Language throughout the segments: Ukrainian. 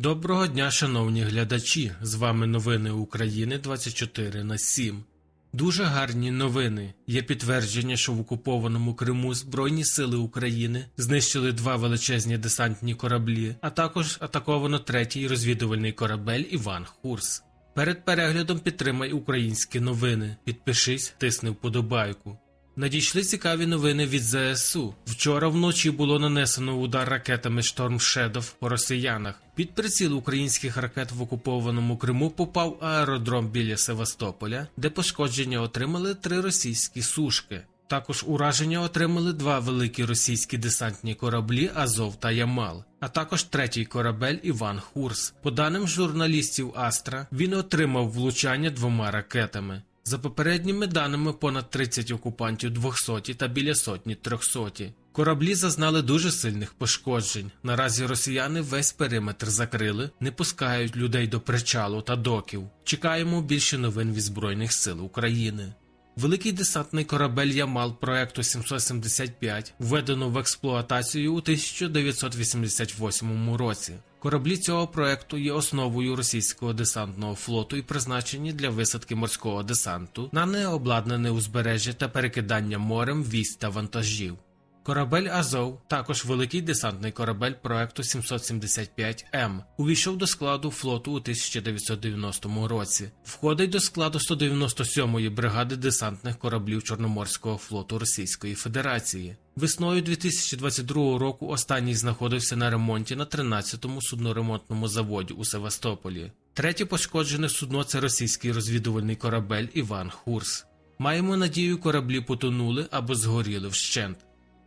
Доброго дня, шановні глядачі! З вами новини України 24 на 7. Дуже гарні новини. Є підтвердження, що в окупованому Криму Збройні сили України знищили два величезні десантні кораблі, а також атаковано третій розвідувальний корабель Іван Хурс. Перед переглядом підтримай українські новини. Підпишись, тисни вподобайку. Надійшли цікаві новини від ЗСУ. Вчора вночі було нанесено удар ракетами Storm Shadow по росіянах. Під приціл українських ракет в окупованому Криму попав аеродром біля Севастополя, де пошкодження отримали три російські сушки. Також ураження отримали два великі російські десантні кораблі Азов та Ямал, а також третій корабель Іван Хурс. По даним журналістів Астра, він отримав влучання двома ракетами. За попередніми даними, понад 30 окупантів 200 та біля сотні 300. Кораблі зазнали дуже сильних пошкоджень. Наразі росіяни весь периметр закрили, не пускають людей до причалу та доків. Чекаємо більше новин від Збройних сил України. Великий десантний корабель Ямал проекту 775 введено в експлуатацію у 1988 році. Кораблі цього проекту є основою російського десантного флоту і призначені для висадки морського десанту на необладнане узбережжя та перекидання морем військ та вантажів. Корабель Азов, також великий десантний корабель проекту 775М, увійшов до складу флоту у 1990 році. Входить до складу 197-ї бригади десантних кораблів Чорноморського флоту Російської Федерації. Весною 2022 року останній знаходився на ремонті на 13-му судноремонтному заводі у Севастополі. Третє пошкоджене судно це російський розвідувальний корабель Іван Хурс. Маємо надію, кораблі потонули або згоріли вщент.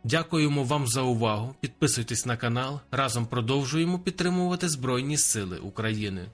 Дякуємо вам за увагу. Підписуйтесь на канал. Разом продовжуємо підтримувати Збройні Сили України.